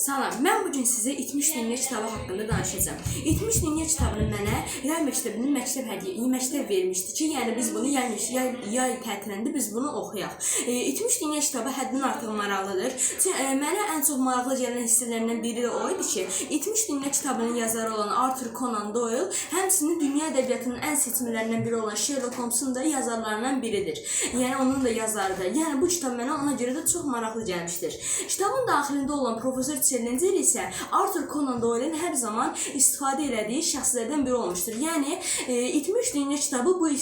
Salam, mən bu gün sizə İtmiş Dünya kitabı haqqında danışacağam. İtmiş Dünya kitabını mənə yay məktəbinin məktəb hədiyyə, məktəb vermişdi ki, yəni biz bunu yay, yay, yay tətilində biz bunu oxuyaq. E, İtmiş Dünya kitabı həddindən artıq maraqlıdır. Çünki e, mənə ən çox maraqlı gələn hissələrindən biri də o idi ki, İtmiş Dünya kitabının yazarı olan Arthur Conan Doyle həmçinin dünya ədəbiyyatının ən seçmələrindən biri olan Sherlock Holmesun da yazarlarından biridir. Yəni onun da yazarıdır. Yəni bu kitab mənə ona görə də çox maraqlı gəlmişdir. Kitabın daxilində olan Professor Challenger isə Arthur Conan Doyle'in hər zaman istifadə elədiyi şəxslərdən biri olmuşdur. Yəni e, İtmiş Dünya kitabı bu e,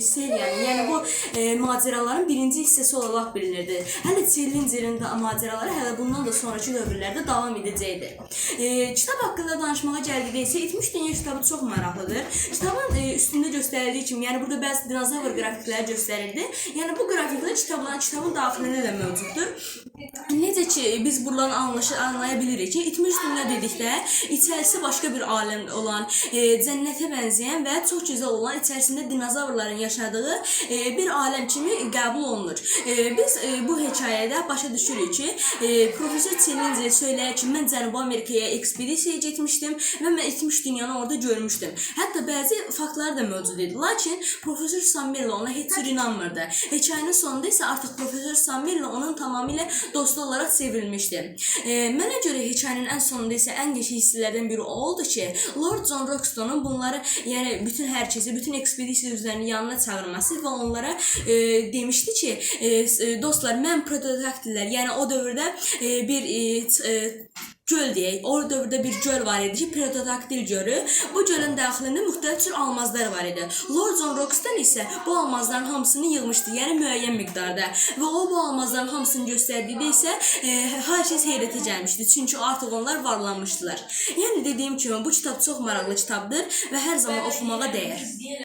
seriyanın, yəni bu e, macəraların birinci hissəsi olaraq bilinirdi. Hələ Challenger'in də macəraları hələ bundan da sonrakı dövrlərdə davam edəcəkdir. E, kitab haqqında danışmağa gəldikdə isə İtmiş Dünya kitabı çox maraqlıdır. Kitabın e, üstündə göstərildiyi kimi, yəni burada bəzi dinozavr qrafikləri göstərildi. Yəni bu qrafiklər kitabların kitabın daxilində də mövcuddur. Necə ki biz buradan anlaşı anlaya bilirik ki, itmiş dünya dedikdə içərisi başqa bir aləm olan, e, cənnətə bənzəyən və çox gözəl olan, içərisində dinozavrların yaşadığı e, bir aləm kimi qəbul olunur. E, biz e, bu hekayədə başa düşürük ki, e, Professor Challenger söyləyir ki, mən Cənubi Amerikaya ekspedisiyaya getmişdim və mən itmiş dünyanı orada görmüşdüm. Hətta bəzi faktlar da mövcud idi. Lakin Professor Samuel ona heç cür inanmırdı. Hekayənin sonunda isə artıq Professor Samuel onun tamamilə dostu olaraq çevrilmişdi. E, mənə görə hekayənin ən sonunda isə ən qəşəng hissələrdən biri o oldu ki, Lord John Roxton'un bunları, yəni bütün hər kəsi, bütün ekspedisiya üzvlərini yanına çağırması və onlara e, demişdi ki, e, s- dostlar, mən protodaktillər, yəni o dövrdə e, bir e, e, göl deyək. O dövrdə bir göl var idi ki, Pterodaktil gölü. Bu gölün daxilində müxtəlif cür almazlar var idi. Lord John Roxton isə bu almazların hamısını yığmışdı, yəni müəyyən miqdarda. Və o bu almazların hamısını göstərdikdə isə e, hər kəs heyrətə gəlmişdi. Çünki artıq onlar varlanmışdılar. Yəni dediyim kimi bu kitab çox maraqlı kitabdır və hər zaman oxumağa dəyər.